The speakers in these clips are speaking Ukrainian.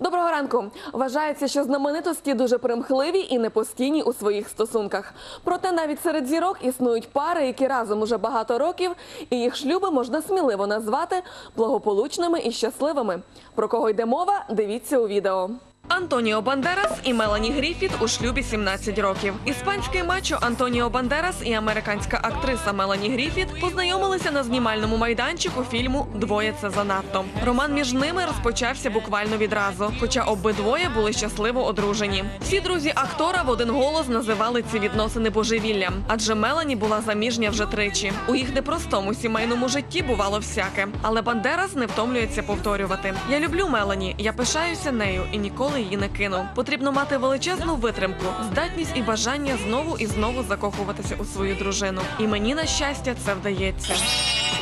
Доброго ранку. Вважається, що знаменитості дуже примхливі і непостійні у своїх стосунках. Проте навіть серед зірок існують пари, які разом уже багато років, і їх шлюби можна сміливо назвати благополучними і щасливими. Про кого йде мова? Дивіться у відео. Антоніо Бандерас і Мелані Гріфіт у шлюбі 17 років. Іспанський мачо Антоніо Бандерас і американська актриса Мелані Гріфіт познайомилися на знімальному майданчику фільму Двоє це занадто. Роман між ними розпочався буквально відразу, хоча обидвоє були щасливо одружені. Всі друзі актора в один голос називали ці відносини божевіллям, адже Мелані була заміжня вже тричі. У їх непростому сімейному житті бувало всяке, але Бандерас не втомлюється повторювати. Я люблю Мелані, я пишаюся нею і ніколи її не кинув. Потрібно мати величезну витримку, здатність і бажання знову і знову закохуватися у свою дружину. І мені на щастя це вдається.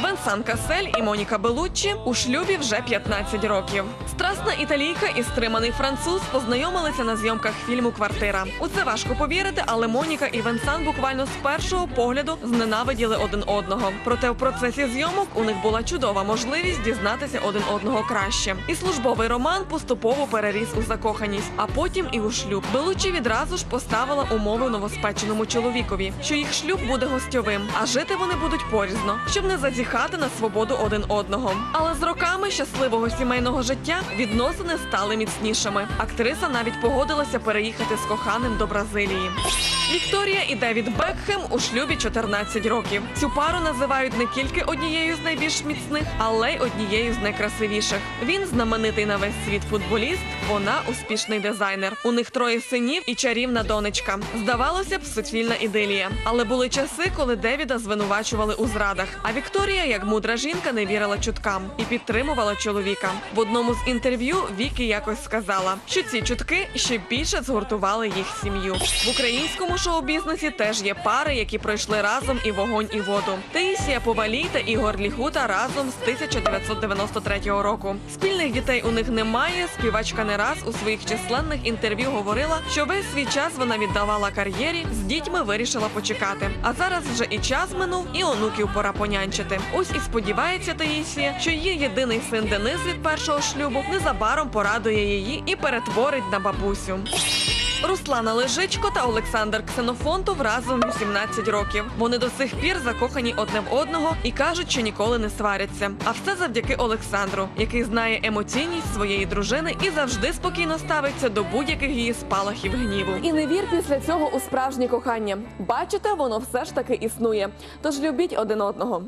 Венсан Касель і Моніка Белуччі у шлюбі вже 15 років. Страсна італійка і стриманий француз познайомилися на зйомках фільму Квартира. У це важко повірити, але Моніка і Венсан буквально з першого погляду зненавиділи один одного. Проте в процесі зйомок у них була чудова можливість дізнатися один одного краще. І службовий роман поступово переріс у закоханість, а потім і у шлюб. Белуччі відразу ж поставила умови новоспеченому чоловікові, що їх шлюб буде гостьовим, а жити вони будуть порізно, щоб не зазіхати на свободу один одного. Але з роками щасливого сімейного життя відносини стали міцнішими. Актриса навіть погодилася переїхати з коханим до Бразилії. Вікторія і Девід Бекхем у шлюбі 14 років. Цю пару називають не тільки однією з найбільш міцних, але й однією з найкрасивіших. Він знаменитий на весь світ футболіст. Вона успішний дизайнер. У них троє синів і чарівна донечка. Здавалося б, суцільна ідилія. Але були часи, коли Девіда звинувачували у зрадах. А Вікторія, як мудра жінка, не вірила чуткам і підтримувала чоловіка. В одному з інтерв'ю Вікі якось сказала, що ці чутки ще більше згуртували їх сім'ю. В українському шоу-бізнесі теж є пари, які пройшли разом і вогонь, і воду. Таїсія Повалій та Ігор Ліхута разом з 1993 року. Спільних дітей у них немає. Співачка не раз у своїх численних інтерв'ю говорила, що весь свій час вона віддавала кар'єрі, з дітьми вирішила почекати. А зараз вже і час минув, і онуків пора понянчити. Ось і сподівається Таїсія, що її єдиний син Денис від першого шлюбу незабаром порадує її і перетворить на бабусю. Руслана Лежичко та Олександр Ксенофонтов разом 18 років. Вони до сих пір закохані одне в одного і кажуть, що ніколи не сваряться. А все завдяки Олександру, який знає емоційність своєї дружини і завжди спокійно ставиться до будь-яких її спалахів гніву. І не вір після цього у справжнє кохання. Бачите, воно все ж таки існує. Тож любіть один одного.